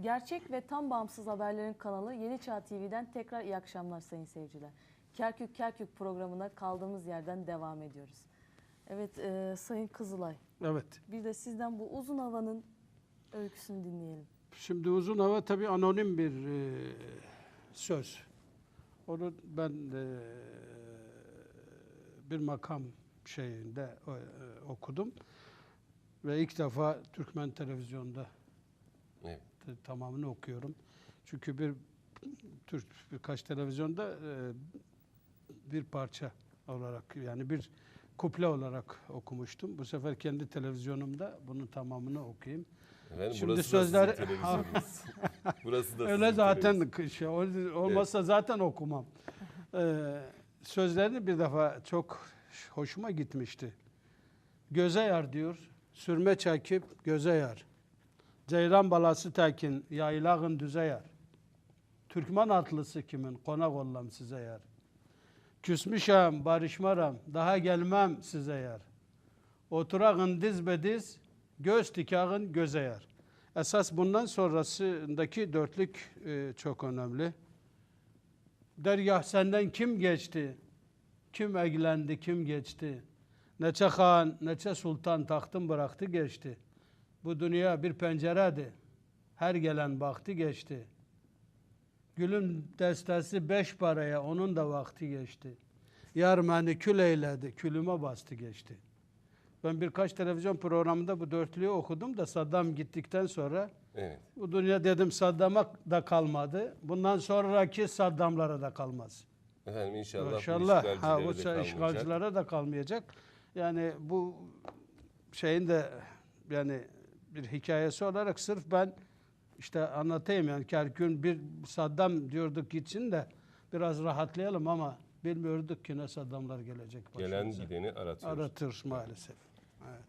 Gerçek ve tam bağımsız haberlerin kanalı Yeni Çağ TV'den tekrar iyi akşamlar sayın seyirciler. Kerkük Kerkük programına kaldığımız yerden devam ediyoruz. Evet e, Sayın Kızılay Evet. bir de sizden bu uzun havanın öyküsünü dinleyelim. Şimdi uzun hava tabii anonim bir e, söz. Onu ben e, bir makam şeyinde e, okudum ve ilk defa Türkmen televizyonda Evet. T- tamamını okuyorum. Çünkü bir Türk birkaç televizyonda e, bir parça olarak yani bir kuple olarak okumuştum. Bu sefer kendi televizyonumda bunun tamamını okuyayım. Efendim, Şimdi burası sözler- burası da Öyle zaten şey, ol- olmazsa zaten okumam. Ee, sözlerini bir defa çok hoşuma gitmişti. Göze yar diyor, sürme çekip göze yar. Ceyran balası tekin, yaylağın düze yar. Türkmen atlısı kimin, konak ollam size yar. Küsmüşem, barışmaram, daha gelmem size yar. Oturağın diz be diz, göz tikağın göze yar. Esas bundan sonrasındaki dörtlük e, çok önemli. Dergah senden kim geçti? Kim eglendi, kim geçti? Neçe han, neçe sultan tahtın bıraktı geçti. Bu dünya bir penceredi. Her gelen baktı geçti. Gülün destesi beş paraya, onun da vakti geçti. Yar beni kül eyledi, külüme bastı geçti. Ben birkaç televizyon programında bu dörtlüyü okudum da Saddam gittikten sonra Evet. bu dünya dedim Saddam'a da kalmadı. Bundan sonraki Saddamlara da kalmaz. Efendim inşallah, İnşallah. bu Ha, bu kalmayacak. işgalcilere de kalmayacak. Yani bu şeyin de yani bir hikayesi olarak sırf ben işte anlatayım yani Kerkük'ün bir Saddam diyorduk için de biraz rahatlayalım ama bilmiyorduk ki ne Saddamlar gelecek Gelen başımıza. gideni aratıyoruz. Aratır maalesef. Evet.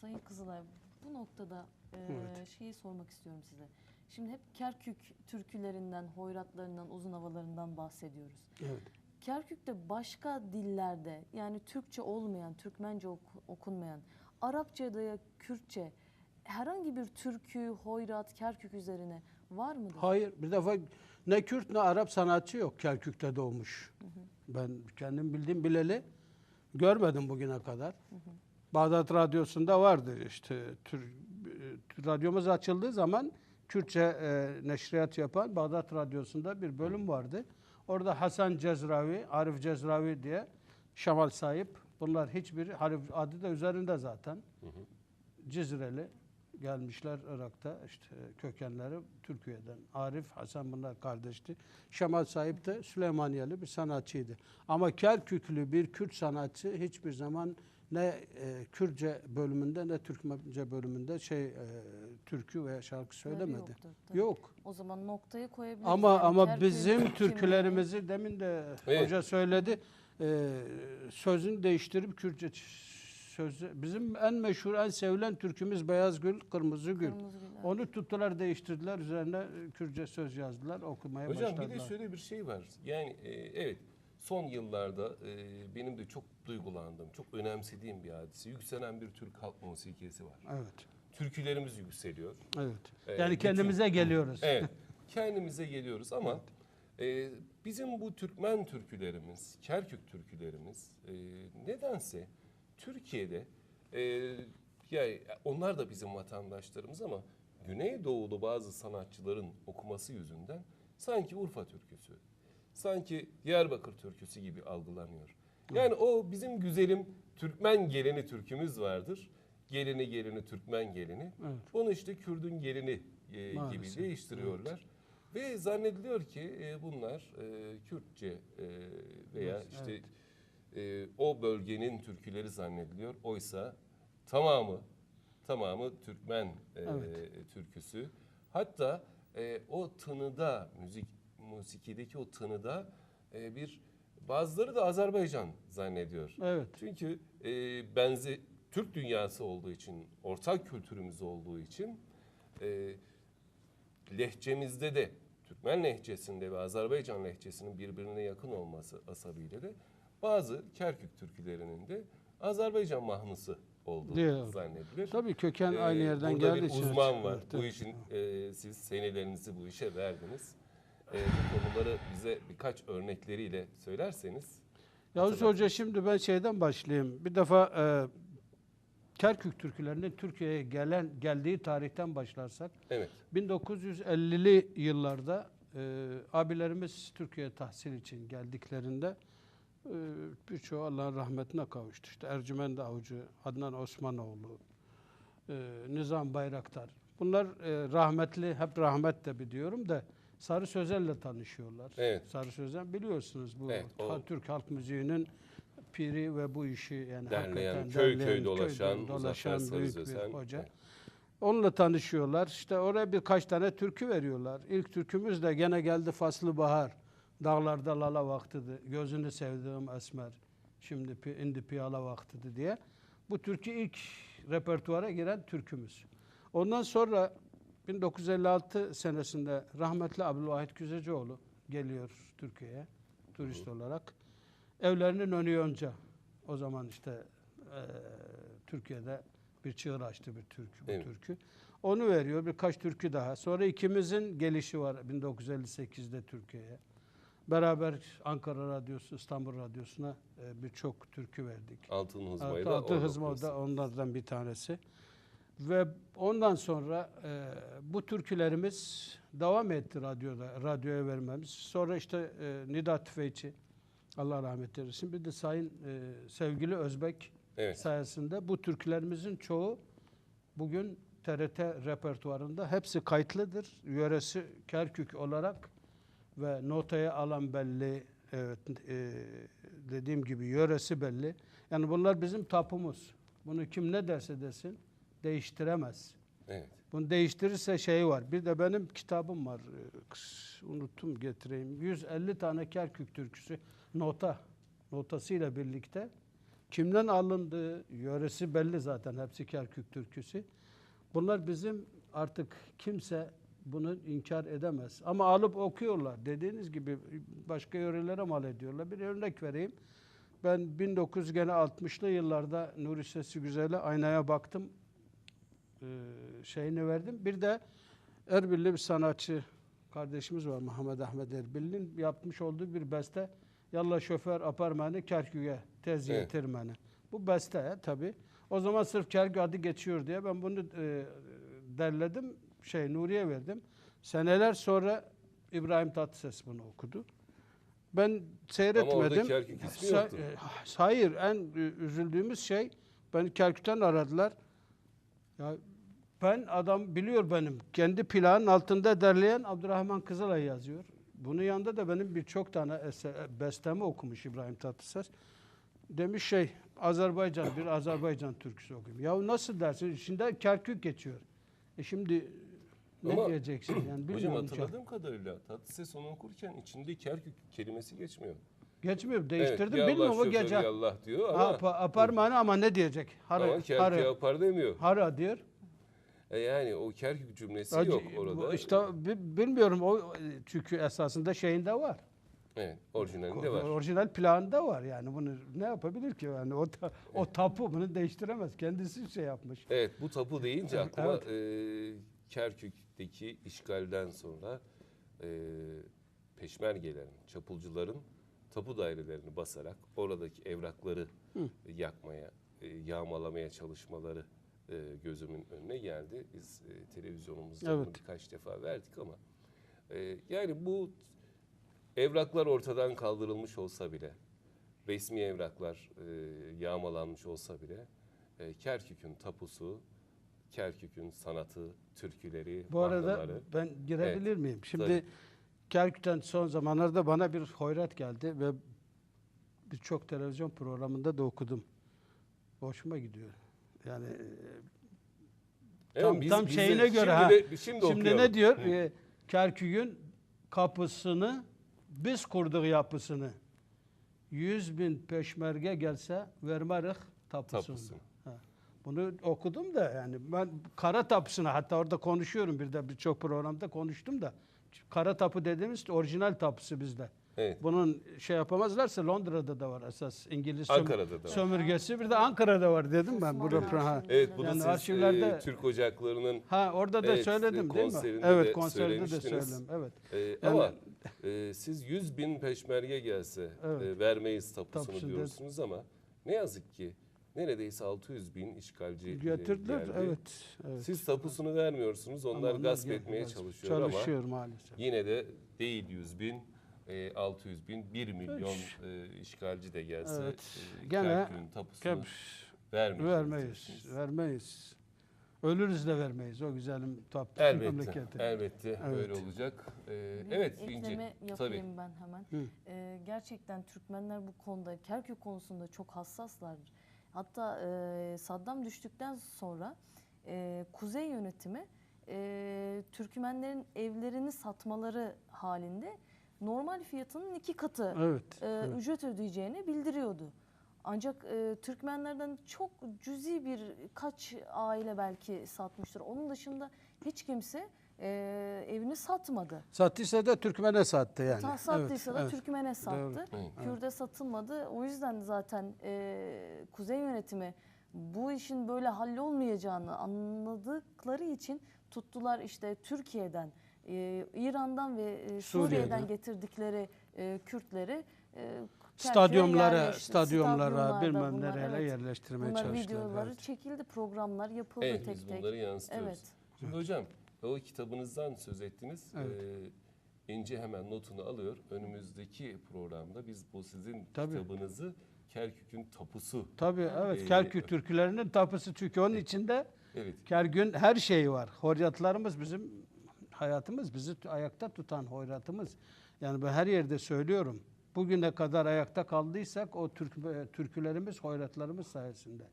Sayın Kızılay bu noktada e, Evet. şeyi sormak istiyorum size. Şimdi hep Kerkük türkülerinden, hoyratlarından, uzun havalarından bahsediyoruz. Evet. Kerkük'te başka dillerde yani Türkçe olmayan, Türkmence oku- okunmayan, Arapça ya Kürtçe herhangi bir türkü, hoyrat, Kerkük üzerine var mıdır? Hayır bir defa ne Kürt ne Arap sanatçı yok Kerkük'te doğmuş. Ben kendim bildiğim bileli görmedim bugüne kadar. Bağdat Radyosu'nda vardı işte tür, e, radyomuz açıldığı zaman Kürtçe e, neşriyat yapan Bağdat Radyosu'nda bir bölüm vardı. Orada Hasan Cezravi, Arif Cezravi diye Şamal Sahip bunlar hiçbir harf adı da üzerinde zaten. Cizreli gelmişler Irak'ta işte kökenleri Türkiye'den. Arif, Hasan bunlar kardeşti. Şamal Sahip de Süleymaniyeli bir sanatçıydı. Ama Kerküklü bir Kürt sanatçı hiçbir zaman ne e, Kürtçe bölümünde ne Türkmence bölümünde şey e, türkü veya şarkı söylemedi. yoktur, tabii. Yok. O zaman noktayı koyabiliriz. Ama Yani ama bizim türkülerimizi demin de Evet. hoca söyledi. E, sözünü değiştirip Kürtçe sözü bizim en meşhur en sevilen türkümüz Beyaz Gül Kırmızı Gül. Kırmızı Gül, evet. Onu tuttular değiştirdiler üzerine Kürtçe söz yazdılar okumaya Hocam başladılar. bir de şöyle bir şey var. Yani e, evet son yıllarda e, benim de çok duygulandığım, çok önemsediğim bir hadise. Yükselen bir Türk halk musikisi var. Evet. Türkülerimiz yükseliyor. Evet. Ee, yani bütün- kendimize geliyoruz. Evet. Kendimize geliyoruz ama e, bizim bu Türkmen türkülerimiz, Kerkük türkülerimiz e, nedense Türkiye'de e, ya onlar da bizim vatandaşlarımız ama Güneydoğulu bazı sanatçıların okuması yüzünden sanki Urfa türküsü, sanki Diyarbakır türküsü gibi algılanıyor. Yani o bizim güzelim Türkmen geleni türkümüz vardır. Gelini gelini Türkmen gelini. Evet. Onu işte Kürdün gelini e, gibi değiştiriyorlar. Ve zannediliyor ki e, bunlar e, Kürtçe e, veya Evet, işte e, o bölgenin türküleri zannediliyor. Oysa tamamı tamamı Türkmen e, Evet. türküsü. Hatta e, o tınıda müzik musikideki o tınıda e, bir bazıları da Azerbaycan zannediyor. Evet. Çünkü e, benzi Türk dünyası olduğu için, ortak kültürümüz olduğu için e, lehçemizde de Türkmen lehçesinde ve Azerbaycan lehçesinin birbirine yakın olması asabıyla da bazı Kerkük türkülerinin de Azerbaycan mahnısı olduğu Değil. zannedilir. Tabii köken Ee, aynı yerden burada geldiği bir için. uzman var. Evet, Bu işin e, siz senelerinizi bu işe verdiniz. E, bu konuları bize birkaç örnekleriyle söylerseniz. Yavuz. Hoca şimdi ben şeyden başlayayım. Bir defa e, Kerkük türkülerinin Türkiye'ye gelen geldiği tarihten başlarsak Evet. 1950'li yıllarda e, abilerimiz Türkiye'ye tahsil için geldiklerinde birçoğu Allah'ın rahmetine kavuştu. İşte Ercüment Avcı, Adnan Osmanoğlu, e, Nizam Bayraktar. Bunlar e, rahmetli, hep rahmet de biliyorum da Sarı Sözel'le tanışıyorlar. Evet. Sarı Sözel biliyorsunuz bu Evet, o- Türk halk müziğinin piri ve bu işi yani Derleyen, hakikaten köy derleyen, köy dolaşan, köyden dolaşan büyük bir hoca. Evet. Onunla tanışıyorlar. İşte oraya birkaç tane türkü veriyorlar. İlk türkümüz de gene geldi Faslı Bahar. Dağlarda lala vaktidir. Gözünü sevdiğim esmer. Şimdi indi piyala vaktidir diye. Bu türkü ilk repertuara giren türkümüz. Ondan sonra 1956 senesinde rahmetli Abdülvahit Güzecioğlu geliyor Türkiye'ye turist olarak. Evlerinin önü yonca. O zaman işte eee, Türkiye'de bir çığır açtı bir türkü bu Evet. türkü. Onu veriyor birkaç türkü daha. Sonra ikimizin gelişi var 1958'de Türkiye'ye. Beraber Ankara Radyosu, İstanbul Radyosu'na e, birçok türkü verdik. Altın Hızmayı da altı orada Hızma da onlardan bir tanesi. Ve ondan sonra e, bu türkülerimiz devam etti radyoda, radyoya vermemiz. Sonra işte e, Nida Tüfekçi, Allah rahmet eylesin. Bir de Sayın e, sevgili Özbek Evet. sayesinde bu türkülerimizin çoğu bugün TRT repertuarında hepsi kayıtlıdır. Yöresi Kerkük olarak ve notaya alan belli, evet e, dediğim gibi yöresi belli. Yani bunlar bizim tapumuz. Bunu kim ne derse desin değiştiremez. Evet. Bunu değiştirirse şey var. Bir de benim kitabım var. Kıs- Unuttum getireyim. 150 tane Kerkük türküsü nota notasıyla birlikte kimden alındığı yöresi belli zaten hepsi Kerkük türküsü. Bunlar bizim artık kimse bunu inkar edemez. Ama alıp okuyorlar. Dediğiniz gibi başka yörelere mal ediyorlar. Bir örnek vereyim. Ben 1960'lı yıllarda Nuri Sesi Güzel'e aynaya baktım e, şeyini verdim. Bir de Erbilli bir sanatçı kardeşimiz var Muhammed Ahmet Erbilli'nin yapmış olduğu bir beste Yalla şoför aparmanı Kerkük'e tez Evet. yetirmeni. Bu beste tabi. O zaman sırf Kerkük adı geçiyor diye ben bunu e, derledim. Şey Nuriye verdim. Seneler sonra İbrahim Tatlıses bunu okudu. Ben seyretmedim. Ama orada Kerkük ismi Sa- yoktu. e, Hayır, en üzüldüğümüz şey ben Kerkük'ten aradılar. Ya ben adam biliyor benim. Kendi planın altında derleyen Abdurrahman Kızılay yazıyor. Bunun yanında da benim birçok tane eser, bestemi okumuş İbrahim Tatlıses. Demiş şey Azerbaycan bir Azerbaycan türküsü okuyayım. Ya nasıl dersin? İçinde Kerkük geçiyor. E şimdi ne Ama diyeceksin yani Hocam bilmiyorum. çok. hatırladığım kadarıyla Tatlıses onu okurken içinde Kerkük kelimesi geçmiyor. Geçmiyor. Değiştirdim. evet, bilmiyorum o gece. Yallah diyor ama, Ha, pa- aparmanı ama ne diyecek? Hara, ama Kerkük hara, yapar demiyor. hara diyor. E yani o Kerkük cümlesi Acı- yok orada. İşte bi- bilmiyorum o çünkü esasında şeyinde var. Evet, orijinalinde var. Orijinal planında var yani bunu ne yapabilir ki yani o ta- o tapu bunu değiştiremez. Kendisi şey yapmış. Evet bu tapu deyince aklıma Evet. e, Kerkük'teki işgalden sonra e, peşmergelerin, çapulcuların tapu dairelerini basarak oradaki evrakları yakmaya, e, yağmalamaya çalışmaları e, gözümün önüne geldi. Biz e, televizyonumuzda Evet. birkaç defa verdik ama e, yani bu evraklar ortadan kaldırılmış olsa bile, resmi evraklar e, yağmalanmış olsa bile e, Kerkük'ün tapusu, Kerkük'ün sanatı, türküleri, Bu arada mahraları. ben girebilir miyim? Şimdi Tabii. Kerkük'ten son zamanlarda bana bir hoyrat geldi ve birçok televizyon programında da okudum. Hoşuma gidiyor. Yani e, Evet, tam, biz- tam bize- şeyine göre şimdi ha. de- şimdi, okuyalım. ne diyor? Ee, Kerkük'ün kapısını biz kurduk yapısını. Yüz bin peşmerge gelse vermerik tapusunu. Tapusunu. Bunu okudum da yani ben kara tapusunu hatta orada konuşuyorum bir de birçok programda konuştum da kara tapu dediğimiz orijinal tapusu bizde. Evet. Bunun şey yapamazlarsa Londra'da da var esas İngiliz söm- Ankara'da da var. sömürgesi. Bir de Ankara'da var dedim ben. Osmanlı Burada ha. arşivinde Evet bu da Yani siz arşivlerde- e, Türk Ocakları'nın Ha orada da Evet, söyledim değil mi? konserinde Evet de konserde de söylemiştiniz. söyledim. Evet. e, Yani- ama e, siz 100 bin peşmerge gelse Evet. e, vermeyiz tapusunu Tapusunu diyorsunuz ama ne yazık ki neredeyse 600 bin işgalci e, Getirdiler. geldi. Evet. evet. Siz tapusunu vermiyorsunuz. Ama Onlar gasp gel- etmeye gasp- çalışıyor, ama Çalışıyor maalesef. yine de değil 100 bin, e, 600 bin, 1 milyon e, işgalci de gelse Evet. e, Gene Kerkük'ün tapusunu Kep- vermeyiz. diyorsunuz. Vermeyiz. Ölürüz de vermeyiz o güzelim tap Elbette, memleketi. elbette Evet. öyle olacak. E, Bir evet ekleme İnci, yapayım tabii. ben hemen. Hı. Ee, gerçekten Türkmenler bu konuda, Kerkük konusunda çok hassaslardır. Hatta e, Saddam düştükten sonra e, Kuzey yönetimi e, Türkmenlerin evlerini satmaları halinde normal fiyatının iki katı Evet. e, evet. ücret ödeyeceğini bildiriyordu. Ancak e, Türkmenlerden çok cüzi bir kaç aile belki satmıştır. Onun dışında hiç kimse e, evini satmadı. Sattıysa da Türkmen'e sattı yani. Ta sattıysa Evet, da evet. Türkmen'e sattı. Evet. Kürt'e satılmadı. O yüzden zaten e, Kuzey yönetimi bu işin böyle hallolmayacağını anladıkları için tuttular işte Türkiye'den, e, İran'dan ve e, Suriye'den Suriye'den. getirdikleri e, Kürtleri e, Stadyumlara, stadyumlara bilmem bunlar, nereye evet. yerleştirmeye Bunlar çalıştılar. videoları evet. çekildi, programlar yapıldı Evet tek biz tek. bunları yansıtıyoruz. Evet. Şimdi hocam o kitabınızdan söz ettiniz. Evet. Ee, İnci hemen notunu alıyor. Önümüzdeki programda biz bu sizin Tabii. kitabınızı Kerkük'ün tapusu. Tabii evet Ee, Kerkük türkülerinin tapusu çünkü onun içinde Evet. Kergün her şeyi var. Horyatlarımız bizim hayatımız, bizi ayakta tutan hoyratımız. Yani ben her yerde söylüyorum. Bugüne kadar ayakta kaldıysak o Türk, e, türkülerimiz, hoyratlarımız sayesinde.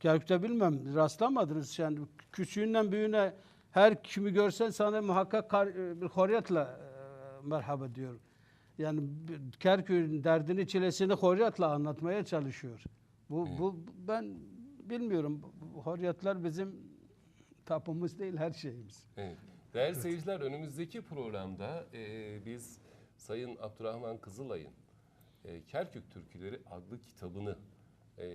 Kerkük'te bilmem rastlamadınız yani küçüğünden büyüğüne her kimi görsen sana muhakkak e, bir horyatla e, merhaba diyor. Yani Kerkük'ün derdini, çilesini horyatla anlatmaya çalışıyor. Bu, bu ben bilmiyorum. Horyatlar bizim tapumuz değil, her şeyimiz. Evet. Değerli seyirciler önümüzdeki programda e, biz Sayın Abdurrahman Kızılay'ın e, Kerkük Türküleri adlı kitabını e,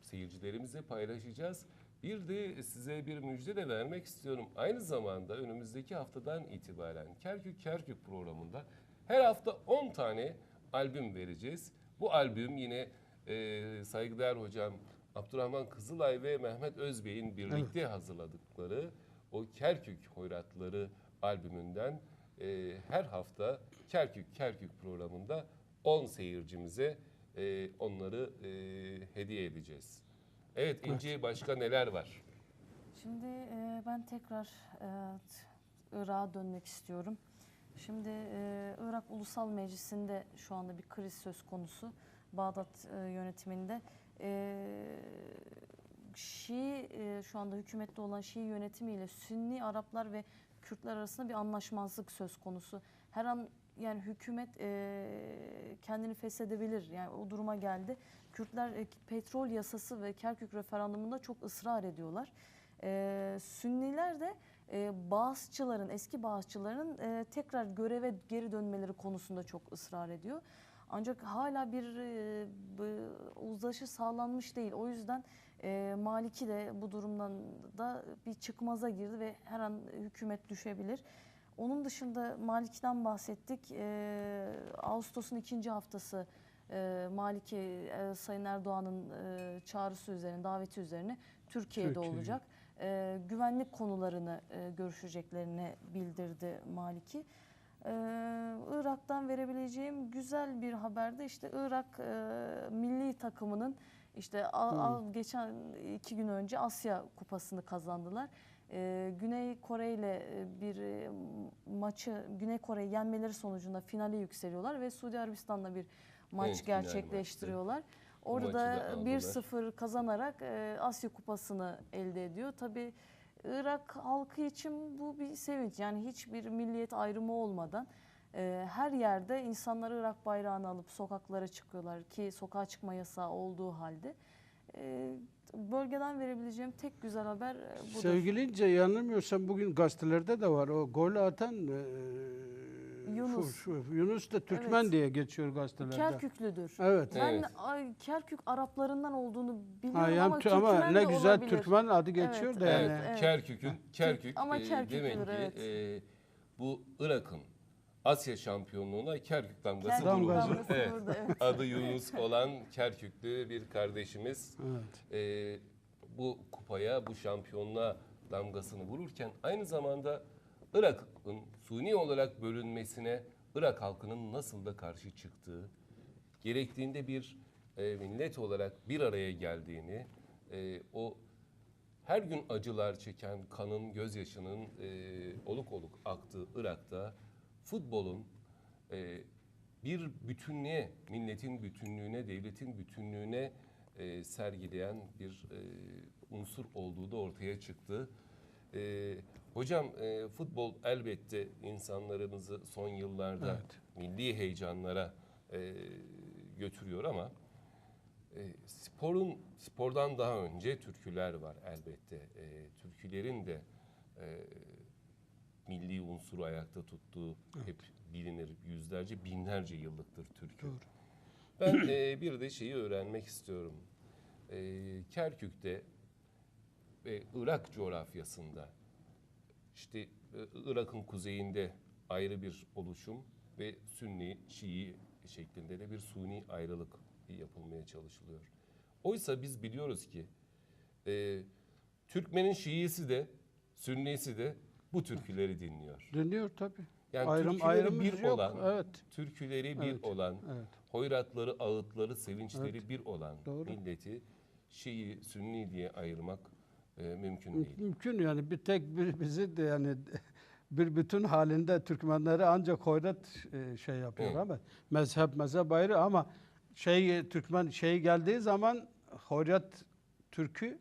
seyircilerimize paylaşacağız. Bir de size bir müjde de vermek istiyorum. Aynı zamanda önümüzdeki haftadan itibaren Kerkük Kerkük programında her hafta 10 tane albüm vereceğiz. Bu albüm yine e, saygıdeğer hocam Abdurrahman Kızılay ve Mehmet Özbey'in birlikte hazırladıkları o Kerkük Hoyratları albümünden e, her hafta Kerkük Kerkük programında 10 seyircimize e, onları e, hediye edeceğiz. Evet İnci başka neler var? Şimdi e, ben tekrar e, Irak'a dönmek istiyorum. Şimdi e, Irak Ulusal Meclisi'nde şu anda bir kriz söz konusu. Bağdat e, yönetiminde. E, Şii, e, şu anda hükümette olan Şii yönetimiyle Sünni Araplar ve Kürtler arasında bir anlaşmazlık söz konusu. Her an yani hükümet e, kendini feshedebilir. Yani o duruma geldi. Kürtler e, petrol yasası ve Kerkük referandumunda çok ısrar ediyorlar. E, Sünniler de e, Bağızçıların, eski Bağızçıların e, tekrar göreve geri dönmeleri konusunda çok ısrar ediyor. Ancak hala bir e, uzlaşı sağlanmış değil. O yüzden e, Maliki de bu durumdan da bir çıkmaza girdi ve her an hükümet düşebilir. Onun dışında Maliki'den bahsettik. E, Ağustos'un ikinci haftası e, Maliki e, Sayın Erdoğan'ın e, çağrısı üzerine, daveti üzerine Türkiye'de Türkiye. olacak. E, güvenlik konularını e, görüşeceklerini bildirdi Maliki. Ee, Irak'tan verebileceğim güzel bir haber de işte Irak e, milli takımının işte al, al- geçen iki gün önce Asya Kupası'nı kazandılar. Ee, Güney Kore ile e, bir e, maçı Güney Kore'yi yenmeleri sonucunda finale yükseliyorlar ve Suudi Arabistan'la bir maç Evet, gerçekleştiriyorlar. Orada maçı da aldılar. 1-0 kazanarak e, Asya Kupası'nı elde ediyor. Tabii Irak halkı için bu bir sevinç. Yani hiçbir milliyet ayrımı olmadan e, her yerde insanlar Irak bayrağını alıp sokaklara çıkıyorlar ki sokağa çıkma yasağı olduğu halde. E, bölgeden verebileceğim tek güzel haber budur. Sevgili İnce yanılmıyorsam bugün gazetelerde de var. O gol atan e, Yunus. Şu, şu, Yunus da Türkmen Evet. diye geçiyor gazetelerde. Kerküklüdür. Evet. Ben Evet. ay, Kerkük Araplarından olduğunu biliyorum Ha, yani ama, tü- ama Türkmen ne de güzel olabilir. Türkmen adı geçiyor Evet, da Evet, yani. evet. Kerkük'ün Kerkük ama e, demek ki evet. e, bu Irak'ın Asya şampiyonluğuna Kerkük damgası Kerkük Damgası. vuruldu. damgası Evet. vurdu, evet. Adı Yunus olan Kerküklü bir kardeşimiz Evet. e, bu kupaya, bu şampiyonluğa damgasını vururken aynı zamanda Irak'ın suni olarak bölünmesine Irak halkının nasıl da karşı çıktığı, gerektiğinde bir e, millet olarak bir araya geldiğini, e, o her gün acılar çeken kanın, gözyaşının e, oluk oluk aktığı Irak'ta futbolun e, bir bütünlüğe, milletin bütünlüğüne, devletin bütünlüğüne e, sergileyen bir e, unsur olduğu da ortaya çıktı. E, hocam e, futbol elbette insanlarımızı son yıllarda Evet. milli heyecanlara e, götürüyor ama e, sporun spordan daha önce türküler var elbette. E, türkülerin de e, milli unsuru ayakta tuttuğu hep bilinir. Yüzlerce, binlerce yıllıktır türkü. Doğru. Ben e, bir de şeyi öğrenmek istiyorum. E, Kerkük'te ve Irak coğrafyasında işte e, Irak'ın kuzeyinde ayrı bir oluşum ve Sünni, Şii şeklinde de bir suni ayrılık yapılmaya çalışılıyor. Oysa biz biliyoruz ki e, Türkmenin Şiisi de Sünnisi de bu türküleri dinliyor. Dinliyor tabii. Yani Ayrım türküleri bir yok. olan, Evet. türküleri bir Evet, olan, Evet. hoyratları, ağıtları, sevinçleri bir olan Doğru. milleti Şii, Sünni diye ayırmak e, mümkün değil. Mümkün yani bir tek bir bizi de yani bir bütün halinde Türkmenleri ancak hoyrat e, şey yapıyor Evet. ama mezhep mezhep ayrı ama şey Türkmen şey geldiği zaman hoyrat Türkü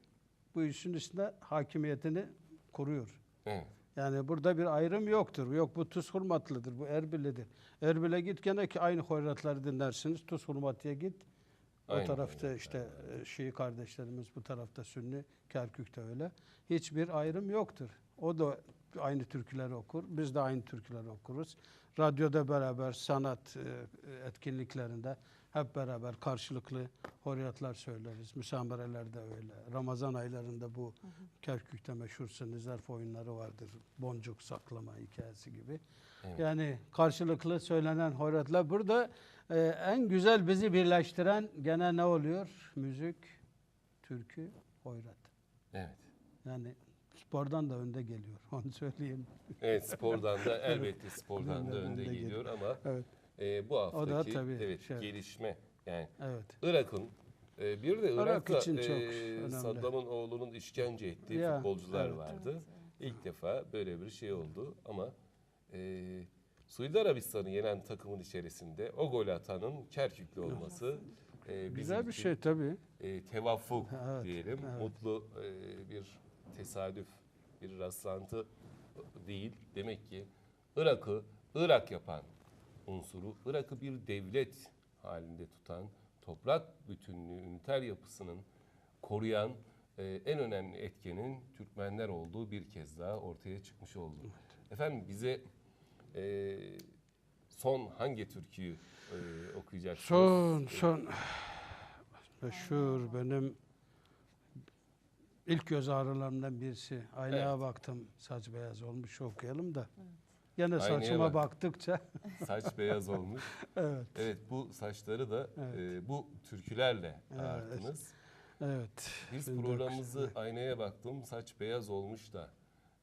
bu işin üstünde hakimiyetini kuruyor. Evet. Yani burada bir ayrım yoktur. Yok bu Tuz Hurmatlıdır, bu Erbil'lidir. Erbil'e git gene ki aynı hoyratları dinlersiniz. Tuz Hurmatı'ya git. O Aynı tarafta hoyratlar, işte e, Şii kardeşlerimiz, bu tarafta Sünni, Kerkük'te öyle. Hiçbir ayrım yoktur. O da aynı türküleri okur, biz de aynı türküleri okuruz. Radyoda beraber sanat e, etkinliklerinde hep beraber karşılıklı horyatlar söyleriz. Müsamerelerde öyle. Ramazan aylarında bu Kerkük'te meşhur zarf oyunları vardır. Boncuk saklama hikayesi gibi. Evet. Yani karşılıklı söylenen hoyratlar. Burada e, en güzel bizi birleştiren gene ne oluyor? Müzik, türkü, hoyrat. Evet. Yani spordan da önde geliyor. Onu söyleyeyim. Evet spordan da elbette spordan da Önde- önde geliyor ama Evet. e, bu haftaki tabii evet şey- gelişme yani Evet. Irak'ın e, bir de Irak Irak'ta için çok e, önemli. Saddam'ın oğlunun işkence ettiği Ya, futbolcular evet. vardı. İlk defa böyle bir şey oldu ama e, Suudi Arabistan'ı yenen takımın içerisinde o gol atanın Kerküklü olması e, Güzel bir şey tabii. e, tevaffuk Evet, diyelim. evet. Mutlu e, bir tesadüf, bir rastlantı değil. Demek ki Irak'ı Irak yapan unsuru, Irak'ı bir devlet halinde tutan, toprak bütünlüğü, üniter yapısının koruyan e, en önemli etkenin Türkmenler olduğu bir kez daha ortaya çıkmış oldu. Efendim bize e, son hangi türküyü e, okuyacaksınız? Son son meşhur benim ilk göz ağrılarımdan birisi. Aynaya Evet. baktım saç beyaz olmuş okuyalım da. Gene Aynaya saçıma bak. baktıkça Saç beyaz olmuş. evet Evet bu saçları da Evet. e, bu türkülerle Evet. evet. Biz 1900 programımızı aynaya baktım saç beyaz olmuş da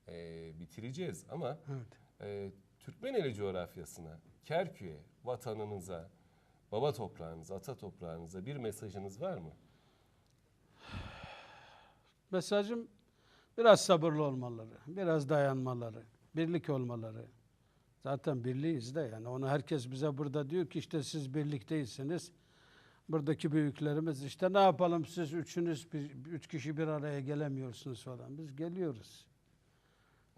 e, bitireceğiz ama Evet. e, Türkmeneli coğrafyasına, Kerkük'e, vatanınıza, baba toprağınıza, ata toprağınıza bir mesajınız var mı? Mesajım biraz sabırlı olmaları, biraz dayanmaları, birlik olmaları. Zaten birliğiz de yani onu herkes bize burada diyor ki işte siz birlikteysiniz. Buradaki büyüklerimiz işte ne yapalım siz üçünüz, bir, üç kişi bir araya gelemiyorsunuz falan. Biz geliyoruz.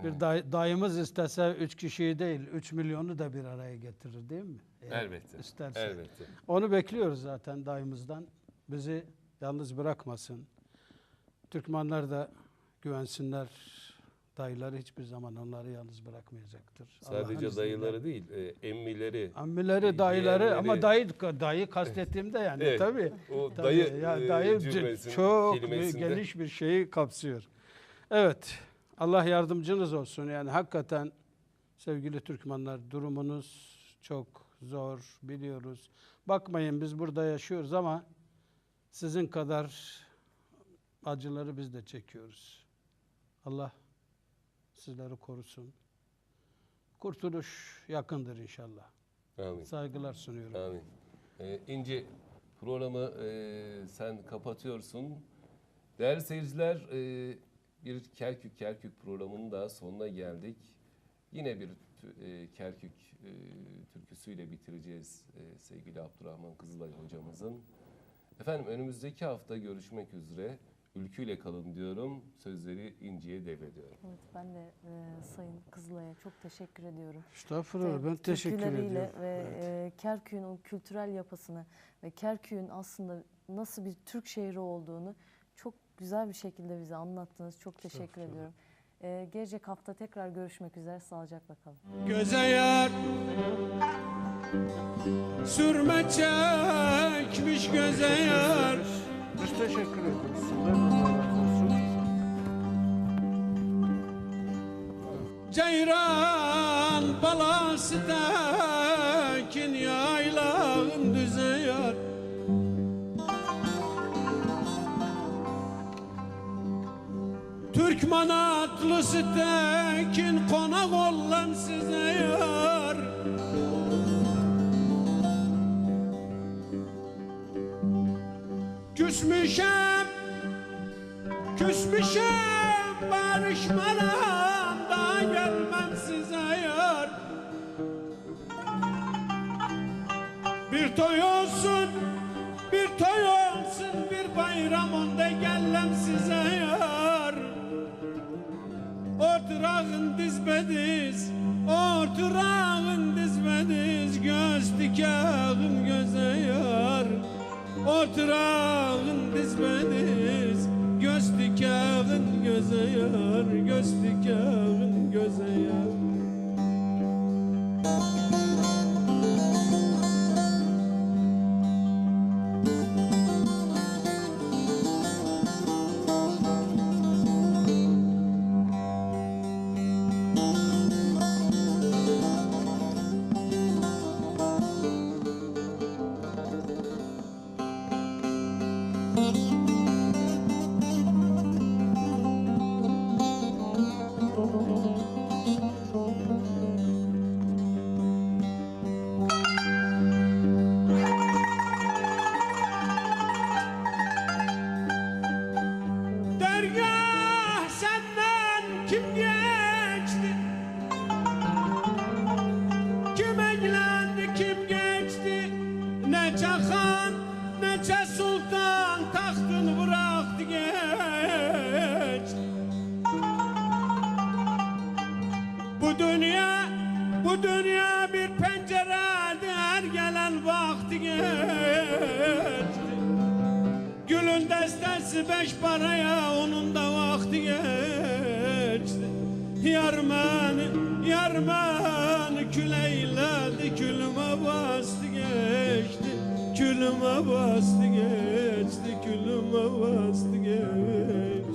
Bir day- dayımız istese üç kişiyi değil, üç milyonu da bir araya getirir değil mi? Eğer Elbette. isterse. Elbette. Onu bekliyoruz zaten dayımızdan. Bizi yalnız bırakmasın. Türkmenler de güvensinler Dayıları hiçbir zaman onları yalnız bırakmayacaktır. Sadece dayıları değil, e, emmileri. Ammileri, dayıları ama dayı dayı kastettiğimde yani Evet, tabii. O Tabii, dayı, ya e, dayı çok geniş bir şeyi kapsıyor. Evet. Allah yardımcınız olsun. Yani hakikaten sevgili Türkmenler durumunuz çok zor biliyoruz. Bakmayın biz burada yaşıyoruz ama sizin kadar acıları biz de çekiyoruz. Allah sizleri korusun. Kurtuluş yakındır inşallah. Amin. Saygılar sunuyorum. Amin. Ee, İnci programı e, sen kapatıyorsun. Değerli seyirciler e, bir Kerkük Kerkük programının da sonuna geldik. Yine bir e, Kerkük e, türküsüyle bitireceğiz e, sevgili Abdurrahman Kızılay hocamızın. Efendim önümüzdeki hafta görüşmek üzere. Ülküyle kalın diyorum. Sözleri İnci'ye devrediyorum. Evet, ben de e, Sayın Kızılay'a çok teşekkür ediyorum. Estağfurullah ben teşekkür ediyorum. ve Evet. e, Kerkük'ün o kültürel yapısını ve Kerkük'ün aslında nasıl bir Türk şehri olduğunu güzel bir şekilde bize anlattınız. Çok teşekkür Estağfurullah. ediyorum. E, gelecek hafta tekrar görüşmek üzere. Sağlıcakla kalın. Göze yar Sürme çekmiş göze yar Biz teşekkür ederiz. Ceyran balası tekin yaylağın Türkmen atlısı tekin konak olan size yar. Küsmüşem Küsmüşem barışmadan da gelmem size yar. Bir toy olsun, bir toy olsun bir bayram onda Oturağın dizbediz, oturağın dizbediz Göz dikağın göze yar Oturağın dizbediz Göz dikağın göze yar Göz dikağın göze yar yarmanı küleyledi külüme bastı geçti. Külüme bastı geçti, külüme bastı geçti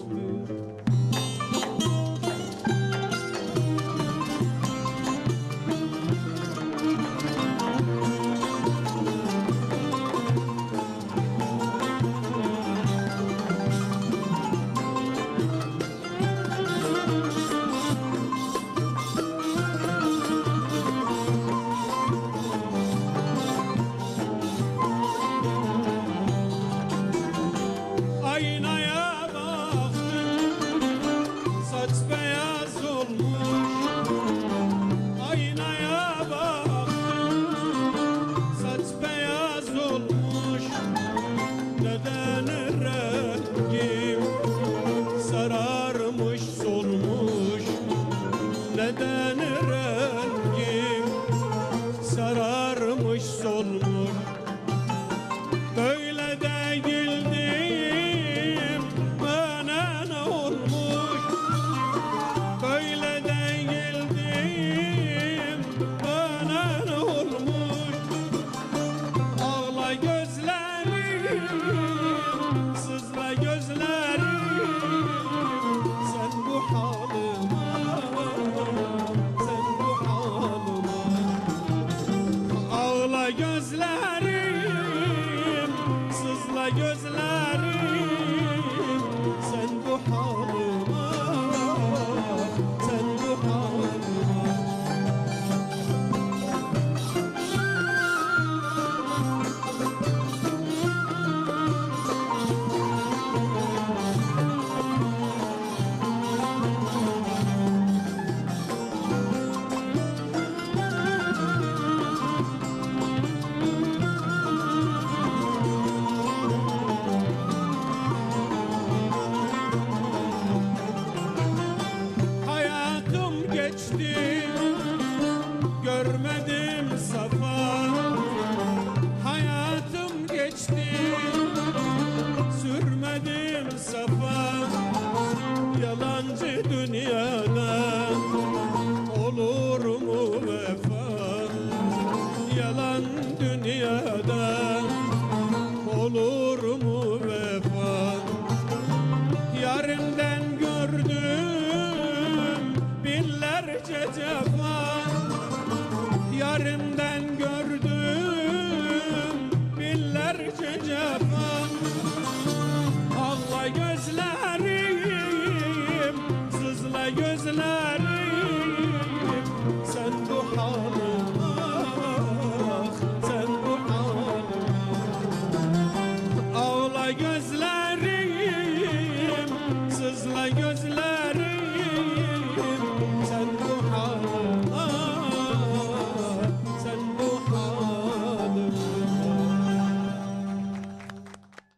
Yalan dünyada